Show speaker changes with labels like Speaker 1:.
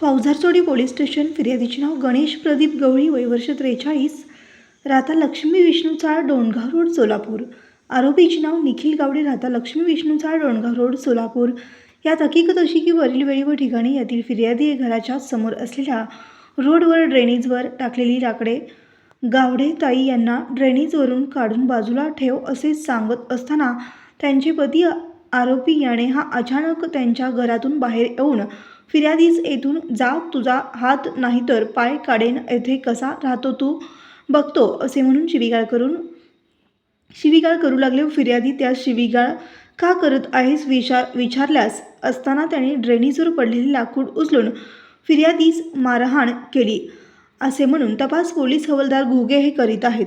Speaker 1: फौजारचोडी police station फिर्यादीचे नाव गणेश प्रदीप गवळी वयवर्ष त्रेचाळीस. राहता लक्ष्मी विष्णू चाळ डोणगाव रोड सोलापूर. आरोपीचे नाव निखिल गावडे राहता लक्ष्मी विष्णू चाळ डोणगाव रोड सोलापूर. यात हकीकत अशी की वरील वेळी व ठिकाणी यातील फिर्यादी घराच्या समोर असलेल्या रोडवर ड्रेनेजवर टाकलेली लाकडे. गावडे ताई यांना ड्रेनेजवरून काढून बाजूला ठेव असे सांगत असताना त्यांचे पती आरोपी याने हा अचानक त्यांच्या घरातून बाहेर येऊन फिर्यादीस येथून जा तुझा हात नाही तर पाय काढेन येथे कसा राहतो तू बघतो असे म्हणून शिवीगाळ करून शिवीगाळ करू लागले. फिर्यादी त्यास शिवीगाळ का करत आहेस विचार विचारल्यास असताना त्याने ड्रेनेजवर पडलेले लाकूड उचलून फिर्यादीस मारहाण केली असे म्हणून तपास पोलीस हवालदार घुगे हे करीत आहेत.